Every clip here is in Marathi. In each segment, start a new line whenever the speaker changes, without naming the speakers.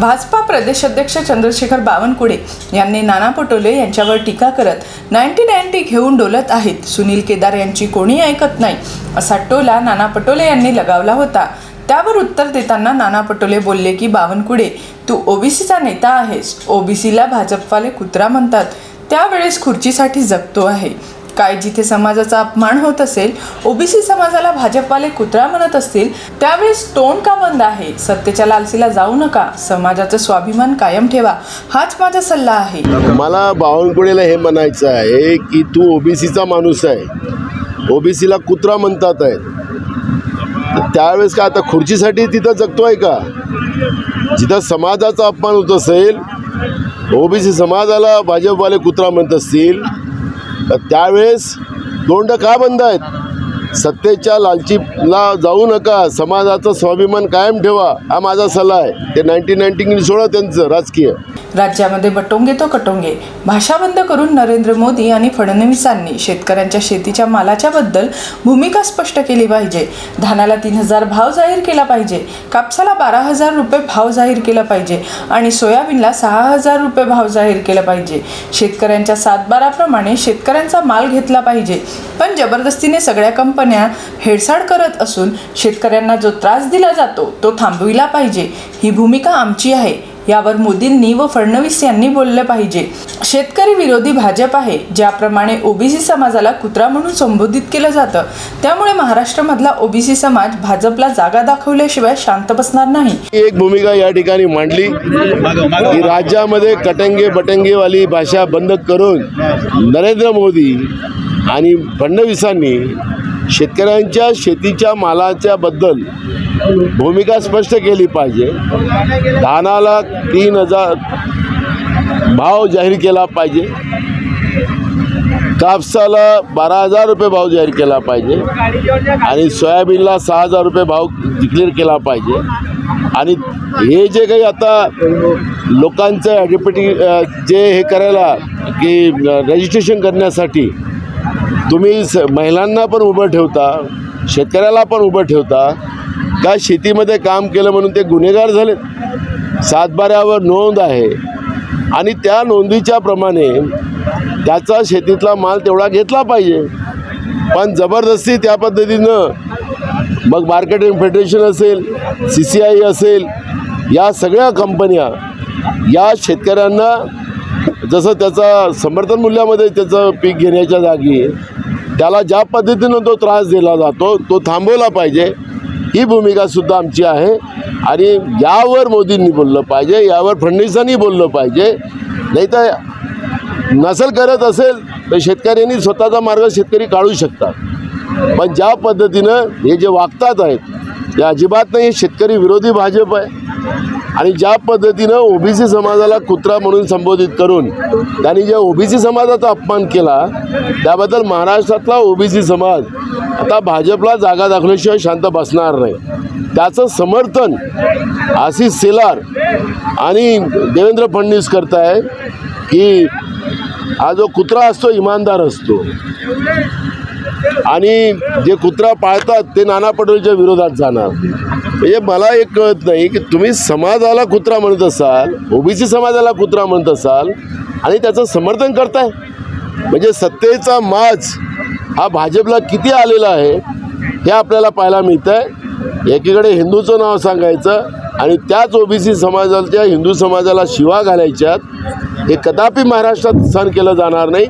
भाजपा प्रदेशाध्यक्ष चंद्रशेखर बावनकुळे यांनी नाना पटोले यांच्यावर टीका करत नाईन्टी नाईन्टी घेऊन डोलत आहेत. सुनील केदार यांची कोणी ऐकत नाही? असा टोला नाना पटोले यांनी लगावला होता. त्यावर उत्तर देताना नाना पटोले बोलले की बावनकुळे तू ओबीसीचा नेता आहेस. ओबीसीला भाजपवाले कुत्रा म्हणतात. त्यावेळेस खुर्चीसाठी जगतो आहे. काय जिथे समाजाचा अपमान होत असेल ओबीसी समाजाला भाजपवाले कुत्रा म्हणत असतील त्यावेळेस तोंड का बंद आहे? सत्तेच्या लालसीला जाऊ नका. समाजाचा स्वाभिमान कायम ठेवा. हाच माझा सल्ला आहे.
मला बावनकुळेला हे म्हणायचं आहे की तू ओबीसीचा माणूस आहे. ओबीसीला कुत्रा म्हणतात आहे त्यावेळेस काय आता खुर्चीसाठी तिथं जगतोय का? जिथं समाजाचा अपमान होत असेल ओबीसी समाजाला भाजपवाले कुत्रा म्हणत असतील तर त्यावेळेस दोंड का बंद आहेत? सत्तेच्या लालचीला जाऊ नका. समाजाचा स्वाभिमान कायम ठेवा. हा माझा सल्ला आहे. ते नाईन्टीन नाईन्टी सोडा त्यांचं राजकीय.
राज्यामध्ये बटोंगे तो कटोंगे. भाषा बंद करून नरेंद्र मोदी आणि फडणवीसांनी शेतकऱ्यांच्या शेतीच्या मालाच्या बद्दल भूमिका स्पष्ट केली पाहिजे. धानाला तीन हजार भाव जाहीर केला पाहिजे. कापसाला बारा हजार रुपये भाव जाहीर केला पाहिजे. आणि सोयाबीनला सहा हजार रुपये भाव जाहीर केला पाहिजे. शेतकऱ्यांच्या सातबाराप्रमाणे शेतकऱ्यांचा माल घेतला पाहिजे. पण जबरदस्तीने सगळ्या कंपन्या हेळसाड करत असून शेतकऱ्यांना जो त्रास दिला जातो तो थांबविला पाहिजे. ही भूमिका आमची आहे यावर मोदींनी व फडणवीस यांनी बोलले पाहिजे. शेतकरी विरोधी भाजप आहे ज्याप्रमाणे ओबीसी समाजाला कुत्रा म्हणून संबोधित केलं जातं. त्यामुळे महाराष्ट्रामधला ओबीसी समाज भाजपला जागा दाखवल्याशिवाय शांत बसणार नाही.
एक भूमिका या ठिकाणी मांडली. राज्यामध्ये कटंगे बटंगेवाली भाषा बंद करून नरेंद्र मोदी आणि फडणवीसांनी शेतकऱ्यांच्या शेतीच्या मालाच्या बद्दल भूमिका स्पष्ट केली पाहिजे. धानाला तीन हजार भाव जाहीर केला पाहिजे. कापसाला बारा हजार रुपये भाव जाहीर केला पाहिजे. आणि सोयाबीनला सहा हजार रुपये भाव डिक्लेअर केला पाहिजे. आणि हे जे काही आता लोकांचं ॲडिपिटी जे हे करायला की रजिस्ट्रेशन करण्यासाठी तुम्ही स महिलांना पण उभं ठेवता शेतकऱ्याला पण उभं ठेवता का शेतीमध्ये काम केलं म्हणून ते गुन्हेगार झालेत? सातबाऱ्यावर नोंद आहे आणि त्या नोंदीच्या प्रमाणे त्याचा शेतीतला माल तेवढा घेतला पाहिजे. पण जबरदस्ती त्या पद्धतीनं मग मार्केटिंग फेडरेशन असेल सी सी आय असेल या सगळ्या कंपन्या या शेतकऱ्यांना जसं त्याचा समर्थन मूल्यामध्ये त्याचं पीक घेण्याच्या जागी त्याला ज्या पद्धतीनं तो त्रास दिला जातो तो थांबवला पाहिजे. ही भूमिकासुद्धा आमची आहे. आणि यावर मोदींनी बोललं पाहिजे यावर फडणवीसांनी बोललं पाहिजे. नाही तर नसेल करत असेल तर शेतकऱ्यांनी स्वतःचा मार्ग शेतकरी काढू शकतात. पण ज्या पद्धतीनं हे जे वागतात आहेत या अजिबात नाही हे शेतकरी विरोधी भाजप आहे. आणि ज्या पद्धतीनं ओबीसी समाजाला कुत्रा म्हणून संबोधित करून त्यांनी ज्या ओबीसी समाजाचा अपमान केला त्याबद्दल महाराष्ट्रातला ओबीसी समाज आता भाजपला जागा दाखवल्याशिवाय शांत बसणार नाही. त्याचं समर्थन आशिष सेलार आणि देवेंद्र फडणवीस करताय की हा जो कुत्रा असतो इमानदार असतो आणि जे कुत्रा पाळतात ते नाना पटोलेच्या विरोधात जाणार. म्हणजे मला एक कळत नाही की तुम्ही समाजाला कुत्रा म्हणत असाल ओबीसी समाजाला कुत्रा म्हणत असाल आणि त्याचं समर्थन करताय. म्हणजे सत्तेचा माज हा भाजपला किती आलेला आहे हे आपल्याला पाहायला मिळतं आहे एकीकडे हिंदूचं नाव सांगायचं आणि त्याच ओबीसी समाजाच्या हिंदू समाजाला शिवा घालायच्यात हे कदापि महाराष्ट्रात सहन केलं जाणार नाही.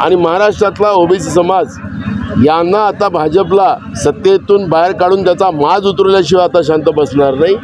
आणि महाराष्ट्रातला ओबीसी समाज यांना आता भाजपला सत्तेतून बाहेर काढून त्याचा माज उतरवल्याशिवाय आता शांत बसणार नाही.